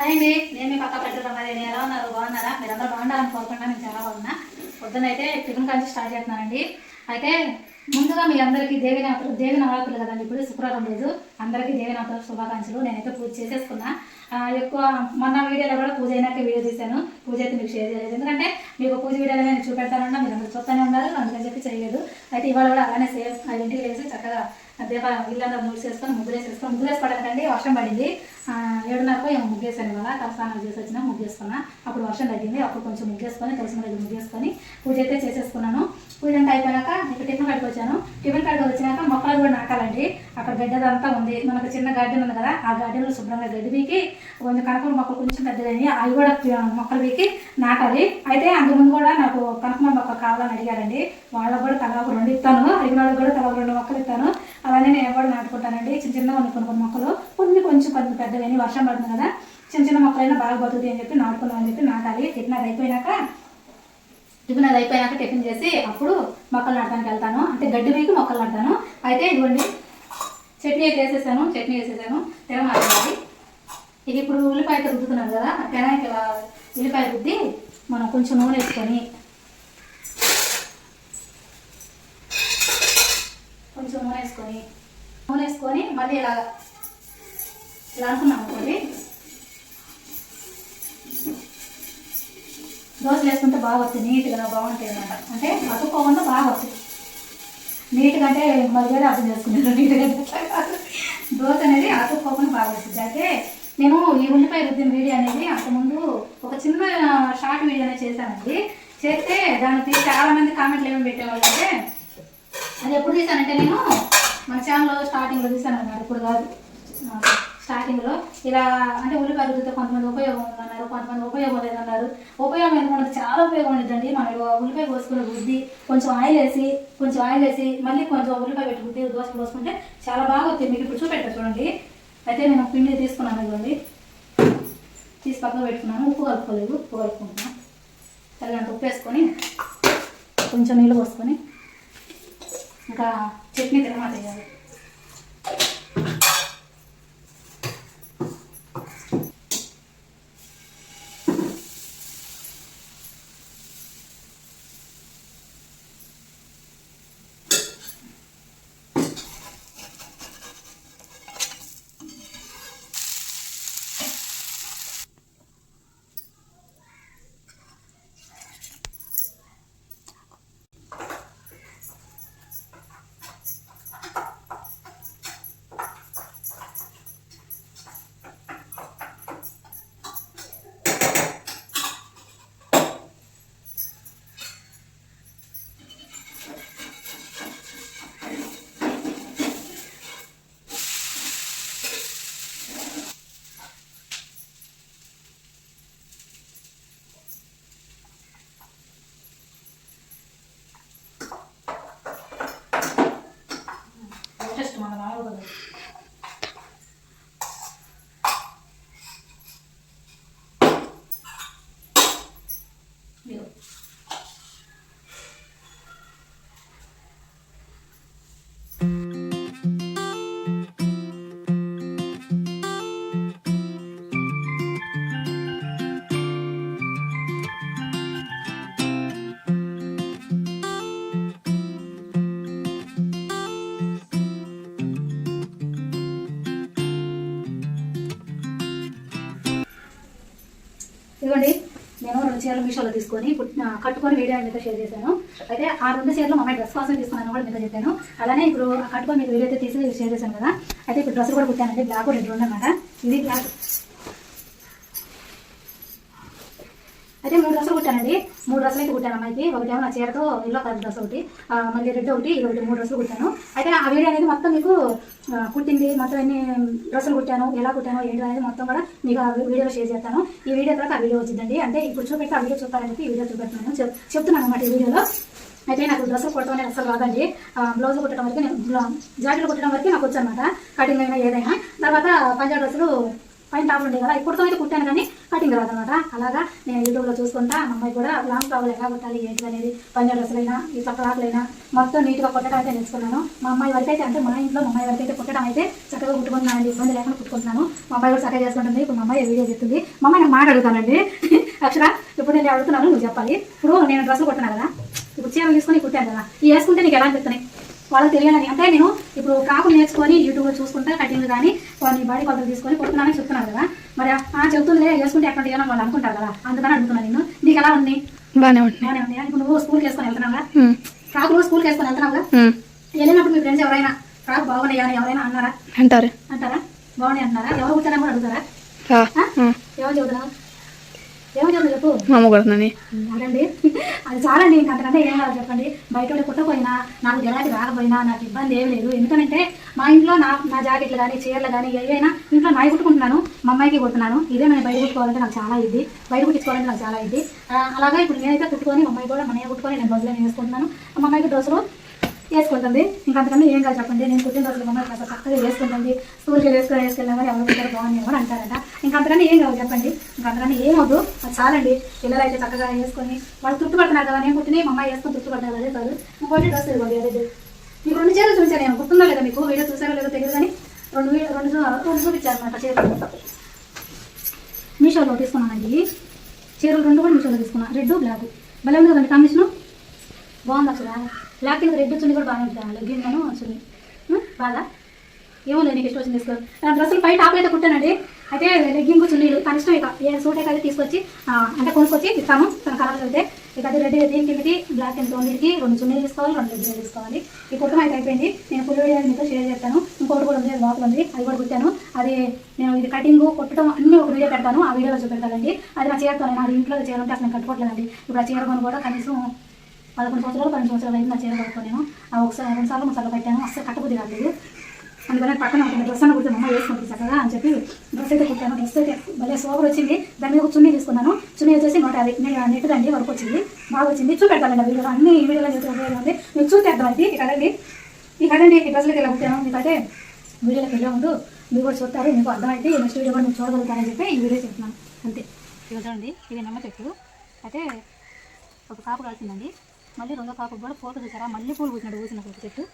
Hi అండి నేను మీ పక్క పెట్టడం మరి నేను ఎలా ఉన్నారు? బాగున్నారా? మీరు అందరూ బాగుండాలని కోరుకుంటున్నా నేను చాలా బాగున్నా. పొద్దున్న అయితే టిఫిన్ కలిసి స్టార్ట్ చేస్తున్నానండి. అయితే ముందుగా మీ అందరికీ దేవి నవరాత్రులు దేవి నవరాత్రులు కదండి. ఇప్పుడు శుక్రవారం రోజు అందరికీ దేవి నవరాత్రుల శుభాకాంక్షలు. నేనైతే పూజ చేసేసుకున్నా. ఎక్కువ మొన్న వీడియోలో కూడా పూజ అయినాక వీడియో తీశాను. పూజ అయితే మీకు షేర్ చేయలేదు. ఎందుకంటే మీకు పూజ వీడియోలో నేను చూపెడతానన్నా మీరు అందరూ చూస్తూనే ఉన్నారు అందుకని చెప్పి చేయలేదు. అయితే ఇవాళ కూడా అలానే సేమ్. ఆ ఇంటికి లేసి చక్కగా దీప ఇల్లంతా ముగ్గు చేసుకొని ముగ్గులు వేసేసుకొని ముగ్గులు వర్షం పడింది. ఏడున్నరకు ఏమో ముగ్గేసాను ఇవాళ. తలస్నానం చేసి వచ్చినా ముగ్గేసుకున్నా అప్పుడు వర్షం తగ్గింది. అప్పుడు కొంచెం ముగ్గేసుకొని తులసి దగ్గర ముగ్గేసుకొని పూజ అయితే చేసేసుకున్నాను. పూజ అంతా అయిపోయాక ఇక టిఫిన్ కాడికి వచ్చాను. టిఫిన్ కాడికి వచ్చినాక మొక్కలు కూడా నాటాలండి. అక్కడ గడ్డదంతా ఉంది. మనకు చిన్న గార్డెన్ ఉంది కదా ఆ గార్డెన్లో శుభ్రంగా గడ్డి పీకి కొంచెం కనకల మొక్కలు కొంచెం పెద్దదని అవి కూడా మొక్కలు పీకి నాటాలి. అయితే అంతకుముందు కూడా నాకు కనకమ మొక్క కావాలని అడిగారండి. వాళ్ళకు కూడా తలా ఒక రెండు ఇస్తాను. అడిగిన వాళ్ళకి కూడా తలా రెండు మొక్కలు ఇస్తాను. అలానే నేను కూడా నాటుకుంటానండి. చిన్న చిన్న కొన్ని కొన్ని మొక్కలు. కొన్ని కొంచెం కొంచెం పెద్దవని వర్షం పడుతుంది కదా. చిన్న చిన్న మొక్కలైనా బాగా బతుకుతాయి అని చెప్పి నాటుకుందాం అని చెప్పి నాటాలి. టిఫిన్ అయిపోయినాక టిఫిన్ అది అయిపోయినాక టిఫిన్ చేసి అప్పుడు మొక్కలు నాటడానికి వెళ్తాను. అంటే గడ్డి పైకి మొక్కలు నాటుతాను. అయితే ఇదిగోండి చట్నీ అయితే వేసేసాను చట్నీ వేసేసాను తిరమాలి ఇది ఇప్పుడు ఉల్లిపాయతో రుద్దుతున్నాను కదా ఆ పెనానికి ఇలా ఉల్లిపాయ రుద్ది మనం కొంచెం నూనె వేసుకొని కొంచెం నూనె వేసుకొని నూనె వేసుకొని మళ్ళీ ఇలా ఇలా అనుకున్నాం అనుకోండి. దోశలు వేసుకుంటే బాగా వస్తుంది నీట్గా బాగుంటాయి అనమాట అంటే అతుక్కోకుండా బాగా వస్తుంది నీట్గా అంటే మరి వేరే అర్థం చేసుకున్నాను నీట్గా దోశ అనేది అతుక్కోకుండా బాగా వస్తుంది అయితే నేను ఈ ఉల్లిపాయ రుద్దిన వీడియో అనేది అంతకుముందు ఒక చిన్న షార్ట్ వీడియో అనేది చేశానండి. చేస్తే దానికి చాలామంది కామెంట్లు ఏమేమి పెట్టేవాళ్ళు అంటే అది ఎప్పుడు తీసానంటే నేను మన ఛానల్లో స్టార్టింగ్లో తీసాను అన్నమాట ఇప్పుడు కాదు. స్టార్టింగ్లో ఇలా అంటే ఉల్లిపాయ రుద్దితే కొంతమంది ఉపయోగం ఉందన్నారు కొంతమంది ఉపయోగం లేదన్నారు. ఉపయోగం మనకు చాలా ఉపయోగం ఉంటుందండి మనం ఉల్లిపాయ కోసుకుని రుద్ది కొంచెం ఆయిల్ వేసి కొంచెం ఆయిల్ వేసి మళ్ళీ కొంచెం ఉల్లిపాయ పెట్టి రుద్ది దోశ పోసుకుంటే చాలా బాగా వస్తుంది. మీకు ఇప్పుడు చూపెట్టా చూడండి. అయితే నేను పిండి తీసుకున్నాను ఇవ్వండి తీసి పక్కన పెట్టుకున్నాను. ఉప్పు కలుపుకోలేదు ఉప్పు కలుపుకుంటున్నాను తగినంత ఉప్పు వేసుకొని కొంచెం నీళ్ళు పోసుకొని ఇంకా చట్నీ తినమాట చేయాలి ఇదిగోండి నేను రెండు చీరలు మీషోలో తీసుకొని కట్టుకొని వీడియో మీతో షేర్ చేశాను. అయితే ఆ రెండు చీరలు మా డ్రెస్ కోసం తీసుకున్నాను కూడా మీతో చెప్పాను. అలానే ఇప్పుడు కట్టుకొని మీకు వీడియో అయితే తీసి షేర్ చేశాను కదా. అయితే ఇప్పుడు డ్రెస్ కూడా కుట్టానండి బ్లాక్ రెండు రెండు అన్నమాట ఇది బ్లాక్ అయితే మూడు డ్రెస్సులు కుట్టానండి. మూడు డ్రెస్సులు అయితే కుట్టాను అమ్మాయికి. ఒకటి ఏమో నా చీరతో ఎల్లో కలర్ డ్రెస్ ఒకటి. మళ్ళీ రెడ్ ఒకటి ఇది ఒకటి మూడు డ్రెస్సులు కుట్టాను. అయితే ఆ వీడియో అనేది మొత్తం మీకు కుట్టింది. మొత్తం ఎన్ని డ్రెస్సులు కుట్టాను ఎలా కుట్టాను ఏంటి అనేది మొత్తం కూడా మీకు ఆ వీడియోలో షేర్ చేస్తాను. ఈ వీడియో తర్వాత ఆ వీడియో వచ్చిందండి. అంటే ఇప్పుడు చూపెట్టి ఆ వీడియో చూస్తారని చెప్పి ఈ వీడియో చూపెడుతున్నాను. చెప్- చెప్తున్నాను అనమాట ఈ వీడియోలో. అయితే నాకు డ్రెస్సులు కుట్టడం అనేది అసలు రాదండి. బ్లౌజ్ కుట్టడం వరకు నేను జాకెట్లు కుట్టడం వరకు నాకు వచ్చనమాట కటింగ్ అయినా ఏదైనా. తర్వాత పంజాబ్ డ్రెస్సులు పైన టాపులు ఉంటాయి కదా. ఇప్పుడు అయితే కుట్టాను కానీ కటింగ్ రాదు అనమాట అలాగా నేను యూట్యూబ్లో చూసుకుంటా మా అమ్మాయి కూడా లాంగ్ టాపులు ఎలా కుట్టాలి ఏంటి అనేది పన్నె డ్రెస్సులైనా ఈ ఫ్రాక్లైనా మొత్తం నీట్గా కుట్టడం అయితే నేర్చుకున్నాను. మా అమ్మాయి వరకు అయితే అంటే మా ఇంట్లో మా అమ్మాయి వరకు అయితే కుట్టడం అయితే చక్కగా కుట్టుకుంటున్నాను ఇబ్బంది లేకుండా కుట్టుకుంటున్నాను. మా అమ్మాయి కూడా చక్కగా చేసుకుంటుంది. ఇప్పుడు మా అమ్మాయి వీడియో చెప్తుంది. మా అమ్మాయి నేను మాట్లాడుతానండి అక్షర ఇప్పుడు నేను అడుగుతున్నాను నువ్వు చెప్పాలి. ఇప్పుడు నేను డ్రెస్సులు కుట్టాను కదా ఇప్పుడు చీరలు తీసుకొని కుట్టాను కదా ఈ వేసుకుంటే నీకు ఎలా అనిపిస్తున్నాయి? వాళ్ళకి తెలియాలని. అంటే నేను ఇప్పుడు కాకులు నేర్చుకొని యూట్యూబ్లో చూసుకుంటా కటింగ్ కానీ కొన్ని బాడీ కొలతలు తీసుకొని కుడుతున్నానని చెప్తున్నాను కదా. మరి ఆ చెబుతుందిలే వేసుకుంటే ఎక్కడ ఏమో వాళ్ళు అనుకుంటారు కదా. అందుకని అడుగుతున్నాను నేను. నీకు ఎలా ఉంది? బాగానే ఉంటుంది బాగానే ఉంది. ఇప్పుడు నువ్వు స్కూల్కి వేసుకొని వెళ్తున్నావుగా ఉమ్, కాకు నువ్వు స్కూల్కి వేసుకొని వెళ్తున్నావుగా వెళ్ళినప్పుడు మీ ఫ్రెండ్స్ ఎవరైనా ఫ్రాక్ బాగున్నాయా అని ఎవరైనా అన్నారా? అంటారు. అంటారా? బాగున్నాయి అంటున్నారా? ఎవరు కుట్టారని కూడా అడుగుతారా? ఎవరు చెబుతున్నావు ఎవరు చెబుతున్నా చెప్పు మా అమ్మ కొడుతుందని అదండి. అది చాలండి ఇంక అంతకంటే ఏం కాదు చెప్పండి. బయట ఉండి కుట్టకపోయినా నాకు గిరాకీ రాకపోయినా నాకు ఇబ్బంది ఏం లేదు. ఎందుకంటే మా ఇంట్లో నా నా జాకెట్లు కానీ చీరలు కానీ ఏవైనా ఇంట్లో నాయి కుట్టుకుంటున్నాను మా అమ్మాయికి కుడుతున్నాను. ఇదే నేను బయట కుట్టుకోవాలంటే నాకు చాలా ఇది బయట కుట్టించుకోవాలంటే నాకు చాలా ఇది అలాగే ఇప్పుడు నేనైతే కుట్టుకొని మా అమ్మాయి కూడా మన కుట్టుకొని నేను రోజులో నేను వేసుకుంటున్నాను. మా అమ్మాయికి డ్రెస్సులు వేసుకుంటుంది ఇంకా అంతకన్నా ఏం కాదు చెప్పండి. నేను కుట్టిన రోజులు మమ్మల్ని కాస్త చక్కగా వేసుకుంటుంది స్కూల్కి వేసుకొని వేసుకెళ్ళినా ఎవరు కూడా బాగుంది ఎవరు అంటారంట. ఇంకా అంతకన్నా ఏం కాదు చెప్పండి. ఇంకా అంతకన్నా ఏం వద్దు. అది చాలండి. పిల్లలు అయితే చక్కగా వేసుకొని వాళ్ళు తృప్తి పడుతున్నారు కదా నేను కుట్టిని మా అమ్మాయి వేసుకొని తృప్తి పడుతున్నారు అదే కాదు. ఇంకోటి డ్రెస్ ఇవ్వండి అదే మీకు రెండు చీరలు చూసాను నేను. గుర్తుందో లేదా మీకు? వీడియో చూసారో లేదో తెలియదు కానీ రెండు రెండు రెండు చూపించారు అనమాట చీరలు. మీషోలో తీసుకున్నానండి. చీరలు రెండు కూడా మీషోలో తీసుకున్నాను రెడ్ బ్లాక్. భలే ఉంది కదండి కాంబినేషను? బాగుంది అసలు. బ్లాక్ కింద రెడ్ చున్నీ కూడా బాగానే ఉంటుంది లెగ్గిన్ గాను చున్నీ బాగా? ఏమో లేదు నీకు ఇష్టం వచ్చింది తీసుకో. డ్రెస్సులు పై టాప్లు అయితే కుట్టానండి. అయితే లెగ్గింగ్స్ చున్నీలు తన ఇష్టం ఇక. ఏ సూట్ అయితే తీసుకొచ్చి అంటే కొనుక్కొచ్చి ఇస్తాము. తన కలర్లు అయితే ఇక అది రెడ్ దీని కిందకి బ్లాక్ అండ్ రెండింటికి రెండు చున్నీలు తీసుకోవాలి రెండు చున్నీలు తీసుకోవాలి. ఈ కుటుంబం అయితే అయిపోయింది. నేను ఫుల్ వీడియో మీతో షేర్ చేస్తాను. ఇంకోటి కూడా ఉంది లోపల ఉంది అది కూడా కుట్టాను. అది నేను ఇది కటింగ్ కుట్టడం అన్ని ఒక వీడియో పెడతాను. ఆ వీడియోలో చూపెడతానండి. అది నా చీరతో నాది ఇంట్లో చీర ఉంటే అసలు నేను కట్టుకోవట్లేదండి. ఇప్పుడు ఆ చీర కొను కూడా కనీసం పదకొండు సంవత్సరాలు పన్నెండు సంవత్సరాలు అయింది నా చీర కట్టుకో నేను ఆ ఒకసారి రెండు సార్లు మూడు సార్లు పెట్టాను అసలు కట్టబుద్ధి కాలేదు. అందుకని పక్కన ఉంటుంది డ్రెస్ అని కుట్టాను అమ్మ వేసుకుంటుంది చక్కగా అని చెప్పి డ్రెస్ అయితే కుట్టాను. డ్రెస్ అయితే భలే సోపర్ వచ్చింది. దాని మీద ఒక చున్నీ తీసుకున్నాను. చున్నీ వచ్చేసి నూట యాభై నేను నెట్ అండి వరకు వచ్చింది. బాగా వచ్చింది. చూపెడతానండి ఆ వీడియోలో అన్ని ఈ వీడియోలో చూస్తే ఉపయోగం ఉంది. మీరు చూస్తే అర్థమైంది ఇక కదండి ఈ కదండి ఈ డ్రెస్లకి ఇలా కుట్టాను మీకైతే వీడియోలోకి వెళ్ళే ముందు మీరు కూడా చూస్తారు. మీకు అర్థమైతే నెక్స్ట్ వీడియో కూడా మీరు చూడగలుగుతారని చెప్పి ఈ వీడియో చెప్తున్నాను. అంతే. ఇక చూడండి. ఇది నిమ్మ చెట్టు. అయితే ఒక కాపు కాల్చిందండి. మళ్ళీ రెండో కాపు కూడా ఫోటో చూసారా? మళ్ళీ పూలు పూసినట్టు పూసిన ఒక చెట్టు.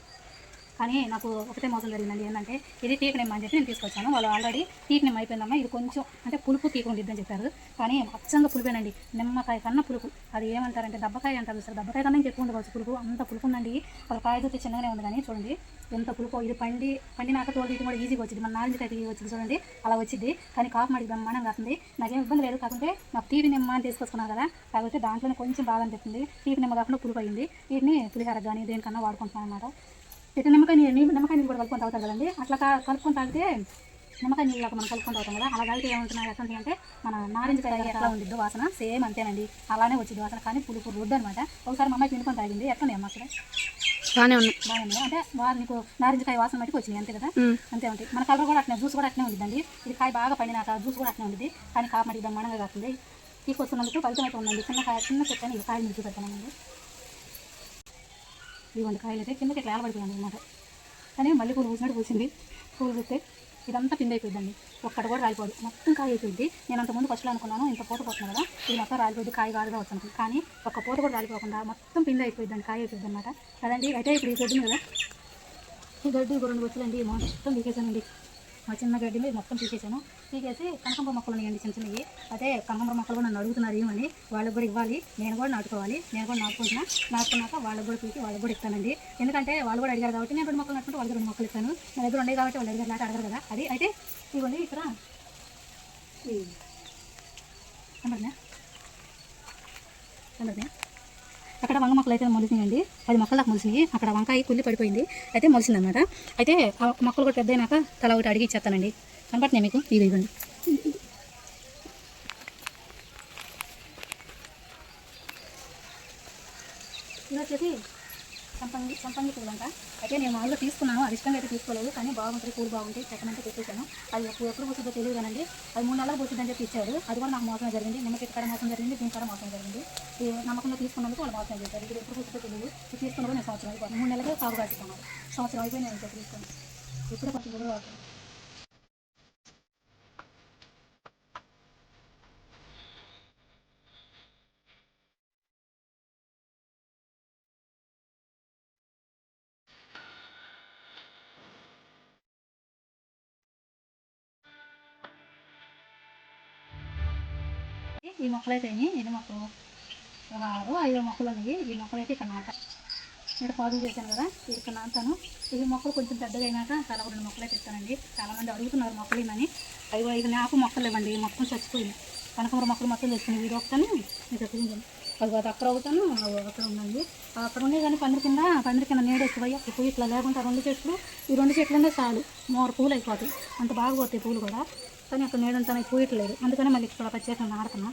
కానీ నాకు ఒకటే మోసం జరిగిందండి. ఏంటంటే ఇది తీకనేమ్మ నిమ్మ అని చెప్పి నేను తీసుకొచ్చాను. వాళ్ళు ఆల్రెడీ తీగ నిమ్మ అయిపోయిందమ్మా. ఇది కొంచెం అంటే పులుపు తీక ఉండిద్దని చెప్పారు. కానీ అచ్చంగా పులుపేనండి నిమ్మకాయ కన్నా పులుపు. అది ఏమంటారంటే దబ్బకాయ అంటారు సార్ దబ్బకాయ కన్నా ఇంకెక్కువ ఉండవచ్చు పులుపు. అంత పులుపు ఉందండి. వాళ్ళ కాయ చూస్తే చిన్నగానే ఉంది కానీ చూడండి ఎంత పులుపు. ఇది పండి పండినాక తోలు తీయడం కూడా ఈజీగా వచ్చింది. మన నారింజ కాయ తీగి వచ్చింది చూడండి అలా వచ్చింది. కానీ కాపు మడికి బ్రహ్మాండంగా వస్తుంది నాకేం ఇబ్బంది లేదు. కాకుంటే నాకు తీపి నిమ్మ అని తీసుకొచ్చుకున్నాను కదా. కాకపోతే దాంట్లోనే కొంచెం బాధ అనిపిస్తుంది. తీపి నిమ్మ కాకుండా పులుపు అయింది. వీటిని పులిహార కానీ దేనికన్నా వాడుకుంటున్నాను అనమాట ఇట్లా నిమ్మకాయ నీళ్ళు నిమ్మకాయ నీళ్ళు కూడా కలుపుకొని తాగుతారు కదండి. అట్లా కలుపుకొని తాగితే నిమ్మకాయ నీళ్ళు మనం కలుపుకొని తాగుతాం కదా. అలా తాగితే ఏమంటున్నాయి ఎట్లా అంటే మన నారింజ కాయ ఎట్లా ఉండిద్దో వాసన సేమ్ అంతేనండి. అలానే వచ్చింది వాసన కానీ పులుపు రుద్దు అనమాట ఒకసారి మా అమ్మాయి పిండుకొని తాగింది. ఎట్లా అమ్మ అక్కడ బాగానే ఉన్నాయి బాగుంది అంటే వా నీకు నారింజకాయ వాసన మట్టుకు వచ్చింది అంతే కదా? అంతే ఉంటాయి మన కలర్ కూడా అట్నే జ్యూస్ కూడా అట్నే ఉండిద్దండి. ఇది కాయ బాగా పండినాక జ్యూస్ కూడా అట్నే ఉంటుంది కానీ కాపు మట్టి బ్రహ్మాండంగా కాస్తుంది. తీసుకొస్తున్నందుకు ఫలితం అయితే ఉందండి. చిన్న కాయ చిన్న చెట్టు కాయలు మిర్చి పెడతానండి. ఇవ్వండి కాయలు అయితే కిందకి ఇట్లా ఏలబడిపోయింది అనమాట కానీ మళ్ళీ పూలు పూసినట్టు పూసింది. పూలు పూస్తే ఇదంతా పిండి అయిపోయిందండి. ఒక్కటి కూడా రాలిపోదు. మొత్తం కాయ అయిపోయింది. నేను అంతకుముందు ఫస్ట్లో అనుకున్నాను ఇంత పూత పోతుంది కదా ఇది మొత్తం రాలిపోయింది కాయ కాదుగా వస్తుంది కానీ ఒక్క పూట కూడా రాలిపోకుండా మొత్తం పిండి అయిపోయిందండి కాయ అయిపోయింది అనమాట కదండి అయితే ఇప్పుడు ఈ గడ్డి కదా ఈ గడ్డి ఒక రెండు వచ్చులండి మొత్తం పీకేసానండి మా చిన్న గడ్డి మీద మొత్తం పీకేసాను పీకేసి కనకంబర మొక్కలు ఉన్నాయండి చిన్న చిన్నవి. అదే కనకంబర మొక్కలు కూడా నన్ను అడుగుతున్నారు ఏమని? వాళ్ళకి కూడా ఇవ్వాలి. నేను కూడా నాటుకోవాలి. నేను కూడా నాటుకుంటున్నా నాటుకున్నాక వాళ్ళకి కూడా పీకి వాళ్ళకి కూడా ఇస్తానండి. ఎందుకంటే వాళ్ళు కూడా అడిగారు కాబట్టి నేను రెండు మొక్కలు నాటుకుంటే వాళ్ళకి రెండు మొక్కలు ఇస్తాను. నా దగ్గర ఉండే కాబట్టి వాళ్ళు అడిగారు లేకపోతే అడగరు కదా. అది అయితే ఇవ్వండి ఇక్కడ. కనబడినా కనబడినా అక్కడ వంగ మొక్కలు అయితే మొలిసినాయండి. పది మొక్కలు దాకా మొలిసినాయి. అక్కడ వంకాయ కుళ్ళి పడిపోయింది. అయితే మొలిసిందన్నమాట అయితే ఆ మొక్కలు కూడా పెద్దయినాక తల ఒకటి అడిగి ఇచ్చేస్తానండి. కనపడుతున్నాయి మీకు? ఇది ఇవ్వండి. ఇది వచ్చేసి సంపంగి సంపంగి పూలు అంట అయితే నేను మామూలుగా తీసుకున్నాను అది ఇష్టంగా అయితే తీసుకోలేదు కానీ బాగుంటుంది పూలు బాగుంటాయి చెక్కనంటే తెచ్చేసాను అది ఎప్పుడు ఎప్పుడు పోతుందో తెలియదు కానండి అది మూడు నెలలు పోతుందని చెప్పి ఇచ్చారు. అది కూడా నాకు మోసం జరిగింది. నిమ్మ చెట్టు మోసం జరిగింది దీని కాడ మోసం జరిగింది. ఈ నమ్మకంలో తీసుకున్నందుకు వాళ్ళు మోసం చేశారు. ఇది ఎప్పుడు పోతుందో తెలియదు. ఇది తీసుకున్నప్పుడు నేను సంవత్సరం అయిపోయింది మూడు నెలలుగా సాగు కట్టుకున్నాను సంవత్సరం అయిపోయి నేను తీసుకున్నాను. తీసుకుని ఎప్పుడు కొంచెం కూడా ఈ మొక్కలైతే ఇది మాకు ఎన్ని మొక్కలు ఒక ఆరు ఐదు మొక్కలు ఉన్నాయి. ఈ మొక్కలైతే ఇక్కడ నాట ఇక్కడ పాదులు చేశాను కదా ఇక్కడ నాటాను. ఈ మొక్కలు కొంచెం పెద్దగా అయినాక చాలా రెండు మొక్కలు అయితే ఇస్తానండి. చాలామంది అడుగుతున్నారు మొక్కలు ఇవ్వని ఐదు ఐదు నాకు మొక్కలు ఇవ్వండి ఈ మొక్కలు చచ్చిపోయింది కనకమర మొక్కలు మొత్తం తెచ్చుకుని వీడు ఒకటాను మీకు చూపించాను అది అది అక్కడ ఒకటాను అక్కడ ఉందండి. అక్కడ ఉండే కానీ పందిరి కింద పందిరి కింద నీడ ఎక్కువ ఎక్కువ ఇట్లా లేకుండా రెండు చెట్లు ఈ రెండు చెట్లు చాలు. మోర పూలు అయిపోతాయి. అంత బాగా పోతాయి పూలు కూడా. కానీ అక్కడ నీడంతా పూయట్లేదు. అందుకని మళ్ళీ ఇక్కడ ప్రత్యేకంగా నాడుతున్నా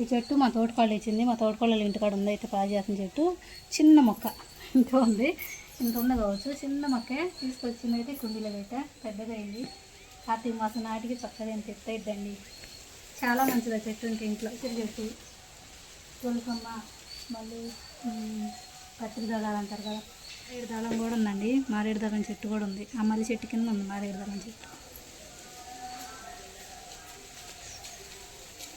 ఈ చెట్టు మా తోటకాళ్ళు ఇచ్చింది. మా తోటకాళ్ళ ఇంటికాడ ఉంది అయితే పాజేసిన చెట్టు. చిన్న మొక్క. ఇంత ఉంది. ఇంత ఉంది కావచ్చు. చిన్న మొక్కే తీసుకొచ్చింది అయితే కుండీలో పెట్ట. పెద్దగా అయింది. కార్తీక మాసం నాటికి చక్కగా ఎంత ఎత్తయిద్దండి చాలా మంచిది ఆ చెట్టు ఇంక ఇంట్లో. చెట్టు తులకమ్మ మళ్ళీ ఉమ్, పత్రి దళాలు అంటారు కదా. మారేడు దళం కూడా ఉందండి. మారేడు దళం చెట్టు కూడా ఉంది. ఆ మల్లి చెట్టు కింద ఉంది మారేడు దళం చెట్టు.